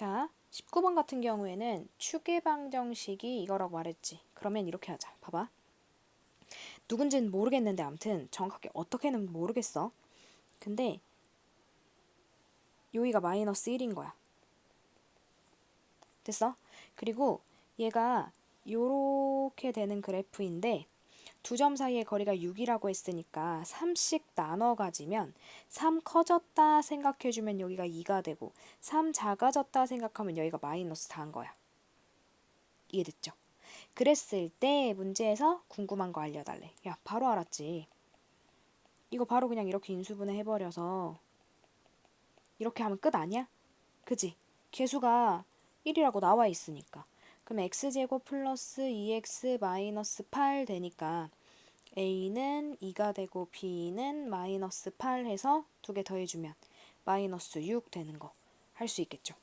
자, 19번 같은 경우에는 추계 방정식이 이거라고 말했지. 그러면 이렇게 하자. 봐봐. 누군지는 모르겠는데 아무튼 정확하게 어떻게는 모르겠어. 근데 요이가 마이너스 1인 거야. 됐어? 그리고 얘가 요렇게 되는 그래프인데 두 점 사이의 거리가 6이라고 했으니까 3씩 나눠 가지면 3 커졌다 생각해 주면 여기가 2가 되고 3 작아졌다 생각하면 여기가 마이너스 4인 거야. 이해됐죠? 그랬을 때 문제에서 궁금한 거 알려달래. 야, 바로 알았지. 이거 바로 그냥 이렇게 인수분해 해버려서 이렇게 하면 끝 아니야? 그지? 개수가 1이라고 나와 있으니까. 그럼 x제곱 플러스 2x 마이너스 8 되니까 a는 2가 되고 b는 마이너스 8 해서 두 개 더해주면 마이너스 6 되는 거 할 수 있겠죠.